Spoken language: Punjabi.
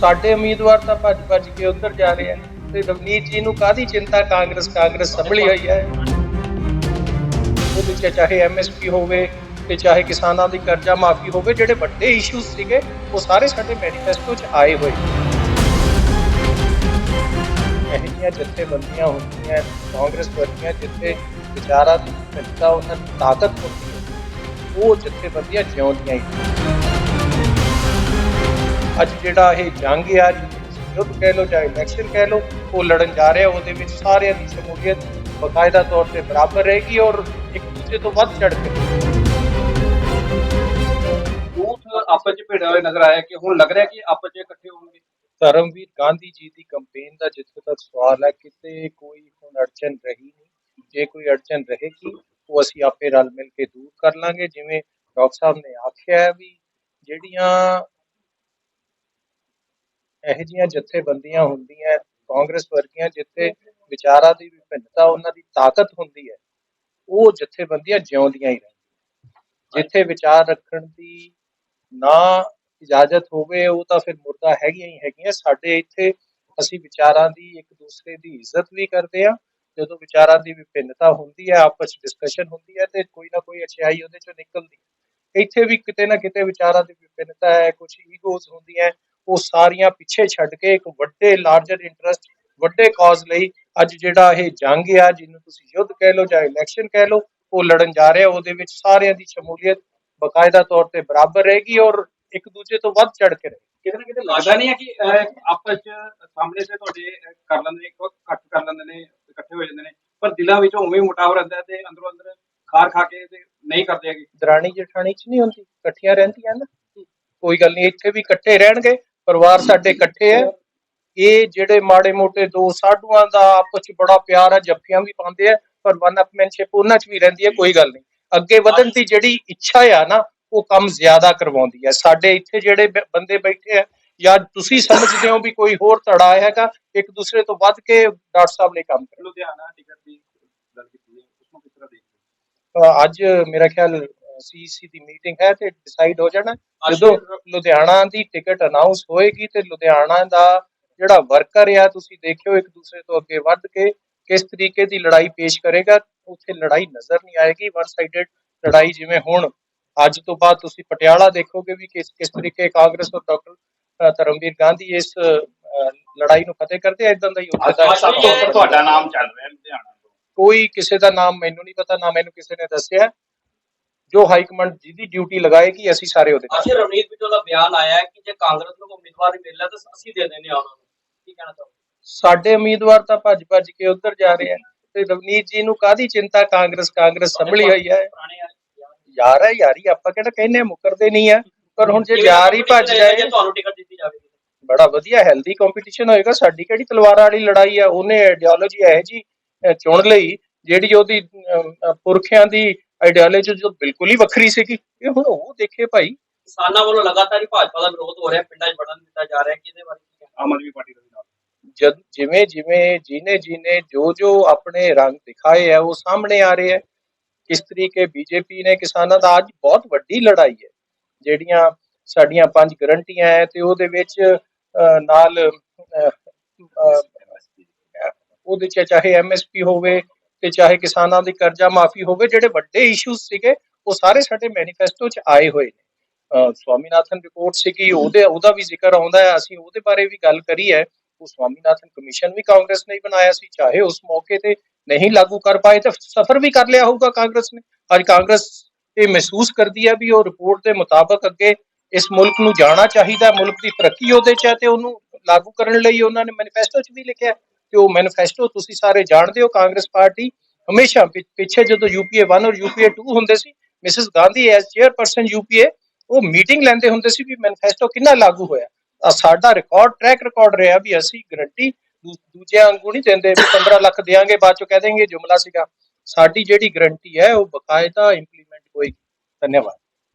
ਸਾਡੇ ਉਮੀਦਵਾਰ ਤਾਂ ਭੱਜ ਭੱਜ ਕੇ ਉੱਧਰ ਜਾ ਰਹੇ ਆ। ਤੇ ਰਵਨੀਤ ਜੀ ਨੂੰ ਕਾਦੀ ਚਿੰਤਾ? ਕਾਂਗਰਸ ਕਾਂਗਰਸ ਸੰਭਲੀ ਹੋਈ ਹੈ। ਉਹਦੇ 'ਚ ਚਾਹੇ ਐਮਐਸਪੀ ਹੋਵੇ ਤੇ ਚਾਹੇ ਕਿਸਾਨਾਂ ਦੀ ਕਰਜ਼ਾ ਮਾਫੀ ਹੋਵੇ, ਜਿਹੜੇ ਵੱਡੇ ਇਸ਼ੂਜ਼ ਸੀਗੇ, ਉਹ ਸਾਰੇ ਸਾਡੇ ਮੈਨੀਫੈਸਟੋ 'ਚ ਆਏ ਹੋਏ। ਇਹ ਜਿਹੀਆਂ ਜਥੇਬੰਦੀਆਂ ਹੁੰਦੀਆਂ, ਕਾਂਗਰਸ ਵਰਗੀਆਂ, ਜਿੱਥੇ ਵਿਚਾਰਾਂ ਦੀ ਵਿਭਿੰਨਤਾ ਉਹਨਾਂ ਦੀ ਤਾਕਤ ਹੁੰਦੀ ਹੈ। ਉਹ ਜਥੇਬੰਦੀਆਂ ਜਿਉਂਦੀਆਂ ਹੀ। ਅੱਜ ਜਿਹੜਾ ਇਹ ਜੰਗ ਆ ਯੁੱਧ ਕਹਿ ਲੋ ਜਾਂ ਇਲੈਕਸ਼ਨ ਕਹਿ ਲੋ ਉਹ ਲੜਨ ਜਾ ਰਿਹਾ ਉਹਦੇ ਵਿੱਚ ਸਾਰਿਆਂ ਦੀ ਸ਼ਮੂਲੀਅਤ ਬਕਾਇਦਾ ਤੌਰ ਤੇ ਬਰਾਬਰ ਰਹੇਗੀ ਔਰ ਇੱਕ ਦੂਜੇ ਤੋਂ ਵੱਧ ਚੜ ਕੇ। ਯੂਥ ਆਪਸ ਚ ਭਿੜਿਆ ਹੋਇਆ ਨਜ਼ਰ ਆਇਆ ਕਿ ਹੁਣ ਲੱਗ ਰਿਹਾ ਕਿ ਆਪਸ ਚ ਇਕੱਠੇ ਹੋਣਗੇ। ਧਰਮਵੀਰ ਗਾਂਧੀ ਜੀ ਦੀ ਕੈਂਪੇਨ ਦਾ ਜਿੱਥੇ ਤੱਕ ਸਵਾਲ ਹੈ ਕਿਤੇ ਕੋਈ ਹੁਣ ਅੜਚਨ ਰਹੀ ਨਹੀਂ। ਜੇ ਕੋਈ ਅੜਚਨ ਰਹੇਗੀ ਉਹ ਅਸੀਂ ਆਪੇ ਰਲ ਮਿਲ ਕੇ ਦੂਰ ਕਰ ਲਾਂਗੇ। ਜਿਵੇਂ ਡਾਕਟਰ ਸਾਹਿਬ ਨੇ ਆਖਿਆ ਵੀ ਜਿਹੜੀਆਂ ਇਹੋ ਜਿਹੀਆਂ ਜਥੇਬੰਦੀਆਂ ਹੁੰਦੀਆਂ, ਕਾਂਗਰਸ ਵਰਗੀਆਂ, ਜਿੱਥੇ ਵਿਚਾਰਾਂ ਦੀ ਵਿਭਿੰਨਤਾ, ਉਹਨਾਂ ਦੀ ਤਾਕਤ ਹੁੰਦੀ ਹੈ, ਉਹ ਜਥੇਬੰਦੀਆਂ ਜਿਉਂਦੀਆਂ ਹੀ ਰਹਿੰਦੀਆਂ। ਜਿੱਥੇ ਵਿਚਾਰ ਰੱਖਣ ਦੀ ਨਾ ਇਜਾਜ਼ਤ ਹੋਵੇ, ਉਹ ਤਾਂ ਫਿਰ ਮੁਰਦਾ ਹੈਗੀਆਂ ਹੀ ਹੈਗੀਆਂ। ਸਾਡੇ ਇੱਥੇ ਅਸੀਂ ਵਿਚਾਰਾਂ ਦੀ ਇੱਕ ਦੂਸਰੇ ਦੀ ਇੱਜ਼ਤ ਵੀ ਕਰਦੇ ਆ ਜਦੋਂ ਵਿਚਾਰਾਂ ਦੀ ਵਿਭਿੰਨਤਾ ਹੁੰਦੀ ਹੈ, ਆਪਸ ਵਿੱਚ ਡਿਸਕਸ਼ਨ ਹੁੰਦੀ ਹੈ, ਤੇ ਕੋਈ ਨਾ ਕੋਈ ਅਛਾਈ ਉਹਦੇ ਚੋਂ ਨਿਕਲਦੀ ਹੈ। ਇੱਥੇ ਵੀ ਕਿਤੇ ਨਾ ਕਿਤੇ ਵਿਚਾਰਾਂ ਦੀ ਵਿਭਿੰਨਤਾ ਹੈ ਕੁਝ ਈਗੋਜ਼ ਹੁੰਦੀਆਂ ਉਹ ਸਾਰੀਆਂ ਪਿੱਛੇ ਛੱਡ ਕੇ ਇੱਕ ਵੱਡੇ ਲਾਰਜਰ ਇੰਟਰਸਟ ਵੱਡੇ ਕਾਜ਼ ਲਈ ਅੱਜ ਜਿਹੜਾ ਇਹ ਜੰਗ ਆ ਜਿਹਨੂੰ ਤੁਸੀਂ ਯੁੱਧ ਕਹਿ ਲਓ ਜਾਂ ਇਲੈਕਸ਼ਨ ਕਹਿ ਲਓ ਉਹ ਲੜਨ ਜਾ ਰਿਹਾ। ਉਹਦੇ ਵਿੱਚ ਸਾਰਿਆਂ ਦੀ ਸ਼ਮੂਲੀਅਤ ਬਕਾਇਦਾ ਤੌਰ ਤੇ ਬਰਾਬਰ ਰਹੇਗੀ ਔਰ ਇੱਕ ਦੂਜੇ ਤੋਂ ਵੱਧ ਚੜ ਕੇ ਰਹੇਗੀ। ਕਿਤੇ ਨਾ ਕਿਤੇ ਲੱਗਦਾ ਨਹੀਂ ਹੈ ਕਿ ਆਪਸ ਚ ਸਾਹਮਣੇ ਸੇ ਤੁਹਾਡੇ ਕਰ ਲੈਂਦੇ ਨੇ ਇੱਕ ਘੱਟ ਕਰ ਲੈਂਦੇ ਨੇ ਇਕੱਠੇ ਹੋ ਜਾਂਦੇ ਨੇ ਪਰ ਦਿਲਾਂ ਵਿੱਚ ਉਵੇਂ ਹੀ ਮੁਟਾਵ ਰਹਿੰਦਾ ਤੇ ਅੰਦਰੋਂ ਅੰਦਰ ਖਾਰ ਖਾ ਕੇ ਤੇ ਨਹੀਂ ਕਰਦੇ ਹੈਗੇ। ਦਰਾਣੀ ਜਠਾਣੀ ਚ ਨਹੀਂ ਹੁੰਦੀ? ਇਕੱਠੀਆਂ ਰਹਿੰਦੀਆਂ ਨਾ? ਕੋਈ ਗੱਲ ਨਹੀਂ ਇੱਥੇ ਵੀ ਇਕੱਠੇ ਰਹਿਣਗੇ। ਪਰਿਵਾਰ ਸਾਡੇ ਇਕੱਠੇ ਹੈ। ਇਹ ਜਿਹੜੇ ਮਾੜੇ ਮੋਟੇ ਦੋ ਸਾਡੂਆਂ ਦਾ ਆਪਸ ਚ ਬੜਾ ਪਿਆਰ ਹੈ ਜੱਫੀਆਂ ਵੀ ਪਾਉਂਦੇ ਆ ਪਰ ਵਨ ਅਪਮੈਨਸ਼ਿਪ ਉਹਨਾਂ ਚ ਵੀ ਰਹਿੰਦੀ ਹੈ ਕੋਈ ਗੱਲ ਨਹੀਂ। ਅੱਗੇ ਵਧਣ ਦੀ ਜਿਹੜੀ ਇੱਛਾ ਆ ਨਾ ਉਹ ਕੰਮ ਜ਼ਿਆਦਾ ਕਰਵਾਉਂਦੀ ਹੈ। ਸਾਡੇ ਇੱਥੇ ਜਿਹੜੇ ਬੰਦੇ ਬੈਠੇ ਆ ਜਾਂ ਤੁਸੀਂ ਸਮਝਦੇ ਹੋ ਵੀ ਕੋਈ ਹੋਰ ਧੜਾ ਹੈਗਾ ਇੱਕ ਦੂਸਰੇ ਤੋਂ ਵੱਧ ਕੇ ਡਾਕਟਰ ਸਾਹਿਬ ਨੇ ਕੰਮ ਕਰਨਾ ਲੁਧਿਆਣਾ ਟਿਕਟ ਦੀ ਗੱਲ ਕੀਤੀ ਹੈ ਉਸ ਨੂੰ ਕਿਸ ਤਰ੍ਹਾਂ ਦੇਖਦੇ ਅੱਜ ਮੇਰਾ ਖਿਆਲ ਸੀਸੀ ਦੀ ਮੀਟਿੰਗ ਹੈ ਤੇ ਡਿਸਾਈਡ ਹੋ ਜਾਣਾ। ਜਦੋਂ ਲੁਧਿਆਣਾ ਦੀ ਟਿਕਟ ਅਨਾਉਂਸ ਹੋਏਗੀ ਤੇ ਲੁਧਿਆਣਾ ਦਾ ਜਿਹੜਾ ਵਰਕਰ ਆ ਤੁਸੀਂ ਦੇਖਿਓ ਇੱਕ ਦੂਸਰੇ ਤੋਂ ਅੱਗੇ ਵੱਧ ਕੇ ਕਿਸ ਤਰੀਕੇ ਦੀ ਲੜਾਈ ਪੇਸ਼ ਕਰੇਗਾ। ਉੱਥੇ ਲੜਾਈ ਨਜ਼ਰ ਨਹੀਂ ਆਏਗੀ। ਵਨ ਸਾਈਡਡ ਲੜਾਈ ਜਿਵੇਂ ਹੁਣ ਅੱਜ ਤੋਂ ਬਾਅਦ ਤੁਸੀਂ ਪਟਿਆਲਾ ਦੇਖੋਗੇ ਵੀ ਕਿਸ ਕਿਸ ਤਰੀਕੇ ਕਾਂਗਰਸ ਔਰ ਡਾਕਟਰ ਧਰਮਵੀਰ ਗਾਂਧੀ ਇਸ ਲੜਾਈ ਨੂੰ ਫਤਿਹ ਕਰਦੇ ਆ। ਇਦਾਂ ਦਾ ਹੀ ਉੱਥੇ ਦਾ ਸਭ ਤੋਂ ਉੱਪਰ ਤੁਹਾਡਾ ਨਾਮ ਚੱਲ ਰਿਹਾ ਲੁਧਿਆਣਾ ਕੋਈ ਕਿਸੇ ਦਾ ਨਾਮ ਮੈਨੂੰ ਨਹੀਂ ਪਤਾ ਨਾ ਮੈਨੂੰ ਕਿਸੇ ਨੇ ਦੱਸਿਆ। ਜੋ ਹਾਈ ਕਮਾਂਡ ਜਿਹਦੀ ਡਿਊਟੀ ਲਗਾਏਗੀ ਅਸੀਂ ਸਾਰੇ ਉਹਦੇ ਅੱਜ ਰਵਨੀਤ ਦਾ ਬਿਆਨ ਆਇਆ ਹੈ ਕਿ ਜੇ ਕਾਂਗਰਸ ਨੂੰ ਉਮੀਦਵਾਰ ਮਿਲਦਾ ਤਾਂ ਅਸੀਂ ਦੇ ਦਿੰਦੇ ਆ ਉਹਨਾਂ ਨੂੰ। ਕੀ ਕਹਿਣਾ ਚਾਹੋਗੇ? ਸਾਡੇ ਉਮੀਦਵਾਰ ਤਾਂ ਭੱਜ ਭੱਜ ਕੇ ਉੱਧਰ ਜਾ ਰਹੇ ਆ ਤੇ ਰਵਨੀਤ ਜੀ ਨੂੰ ਕਾਦੀ ਚਿੰਤਾ? ਕਾਂਗਰਸ ਕਾਂਗਰਸ ਸੰਭਲੀ ਹੋਈ ਹੈ। ਯਾਰ- ਹੈ ਯਾਰੀ ਆਪਾਂ ਕਿਹੜਾ ਕਹਿੰਦੇ ਮੁਕਰਦੇ ਨਹੀਂ ਆ। ਪਰ ਹੁਣ ਜੇ ਯਾਰ ਹੀ ਭੱਜ ਜਾਏ। ਤੁਹਾਨੂੰ ਟਿਕਟ ਦਿੱਤੀ ਜਾਵੇਗੀ? ਬੜਾ ਵਧੀਆ ਹੈਲਦੀ ਕੰਪੀਟੀਸ਼ਨ ਹੋਏਗਾ। ਸਾਡੀ ਕਿਹੜੀ ਤਲਵਾਰਾਂ ਵਾਲੀ ਲੜਾਈ ਆ? ਉਹਨੇ ਆਈਡੀਓਲੋਜੀ ਹੈ ਜੀ ਚੁਣ ਲਈ ਜਿਹੜੀ ਉਹਦੀ ਪੁਰਖਿਆਂ ਦੀ ਆਈਡੀਓਲੋਜੀ ਜੋ ਬਿਲਕੁਲ ਹੀ ਵੱਖਰੀ ਸੀਗੀ ਇਹ ਹੁਣ ਉਹ ਦੇਖੇ ਭਾਈ। ਕਿਸਾਨਾਂ ਵੱਲੋਂ ਲਗਾਤਾਰ ਹੀ ਭਾਜਪਾ ਦਾ ਵਿਰੋਧ ਹੋ ਰਿਹਾ ਪਿੰਡਾਂ 'ਚ ਵੜਨ ਦਿੱਤਾ ਜਾ ਰਿਹਾ ਕਿ ਇਹਦੇ ਬਾਰੇ ਕੀ ਕਹਿਣਾ? ਆਮ ਆਦਮੀ ਪਾਰਟੀ ਦਾ ਵੀ ਨਾਲ। ਜਦ ਜਿਵੇਂ ਜਿਵੇਂ ਜੀਨੇ ਜੀਨੇ ਜੋ ਜੋ ਆਪਣੇ ਰੰਗ ਦਿਖਾਏ ਹੈ ਉਹ ਸਾਹਮਣੇ ਆ ਰਹੇ ਹੈ ਕਿਸ ਤਰੀਕੇ ਬੀਜੇਪੀ ਨੇ ਕਿਸਾਨਾਂ ਦਾ ਅੱਜ ਬਹੁਤ ਵੱਡੀ ਲੜਾਈ ਹੈ ਜਿਹੜੀਆਂ ਸਾਡੀਆਂ ਪੰਜ ਗਰੰਟੀਆਂ ਹੈ ਤੇ ਉਹਦੇ ਵਿੱਚ ਨਾਲ ਉਹਦੇ ਚਾਹੇ ਐਮਐਸਪੀ ਹੋਵੇ ਤੇ ਚਾਹੇ ਕਿਸਾਨਾਂ ਦੀ ਕਰਜ਼ਾ ਮਾਫੀ ਹੋਵੇ, ਜਿਹੜੇ ਵੱਡੇ ਇਸ਼ੂਜ਼ ਸੀਗੇ, ਉਹ ਸਾਰੇ ਸਾਡੇ ਮੈਨੀਫੈਸਟੋ ਚ ਆਏ ਹੋਏ ਨੇ। ਸਵਾਮੀਨਾਥਨ ਰਿਪੋਰਟ ਸੀਗੀ, ਉਹਦੇ, ਉਹਦਾ ਵੀ ਜ਼ਿਕਰ ਆਉਂਦਾ ਹੈ। ਅਸੀਂ ਉਹਦੇ ਬਾਰੇ ਵੀ ਗੱਲ ਕਰੀ ਹੈ। ਉਹ ਸਵਾਮੀਨਾਥਨ ਕਮਿਸ਼ਨ ਵੀ ਕਾਂਗਰਸ ਨੇ ਬਣਾਇਆ ਸੀ। ਚਾਹੇ ਉਸ ਮੌਕੇ ਤੇ ਨਹੀਂ ਲਾਗੂ ਕਰ ਪਾਏ, ਤਾਂ ਸਫਰ ਵੀ ਕਰ ਲਿਆ ਹੋਊਗਾ ਕਾਂਗਰਸ ਨੇ। ਅੱਜ ਕਾਂਗਰਸ ਇਹ ਮਹਿਸੂਸ ਕਰਦੀ ਹੈ ਵੀ ਉਹ ਰਿਪੋਰਟ ਦੇ ਮੁਤਾਬਕ ਅੱਗੇ ਇਸ ਮੁਲਕ ਨੂੰ ਜਾਣਾ ਚਾਹੀਦਾ ਮੁਲਕ ਦੀ ਤਰੱਕੀ ਉਹਦੇ ਚ ਹੈ ਤੇ ਉਹਨੂੰ ਲਾਗੂ ਕਰਨ ਲਈ ਉਹਨਾਂ ਨੇ ਮੈਨੀਫੈਸਟੋ ਚ ਵੀ ਲਿਖਿਆ ਤੇ ਉਹ ਮੈਨੀਫੈਸਟੋ ਤੁਸੀਂ ਸਾਰੇ ਜਾਣਦੇ ਹੋ, ਕਾਂਗਰਸ ਪਾਰਟੀ ਹਮੇਸ਼ਾ ਪਿੱਛੇ ਜਦੋਂ ਯੂਪੀਏ 1 ਔਰ ਯੂਪੀਏ 2 ਹੁੰਦੇ ਸੀ Mrs Gandhi as chairperson UPA ਉਹ ਮੀਟਿੰਗ ਲੈਂਦੇ ਹੁੰਦੇ ਸੀ ਵੀ ਮੈਨੀਫੈਸਟੋ ਕਿੰਨਾ ਲਾਗੂ ਹੋਇਆ। ਸਾਡਾ ਰਿਕਾਰਡ ਟਰੈਕ ਰਿਕਾਰਡ ਰਿਹਾ ਵੀ ਅਸੀਂ ਗਰੰਟੀ ਦੂਜਿਆਂ ਵਾਂਗੂ ਨਹੀਂ ਦਿੰਦੇ ਵੀ 15 ਲੱਖ ਦੇਾਂਗੇ ਬਾਅਦ ਚੋਂ ਕਹਿ ਦੇਂਗੇ ਜੁਮਲਾ ਸੀਗਾ। ਸਾਡੀ ਜਿਹੜੀ ਗਰੰਟੀ ਹੈ, ਉਹ ਬਕਾਇਦਾ ਇੰਪਲੀਮੈਂਟ ਹੋਏਗੀ। ਧੰਨਵਾਦ।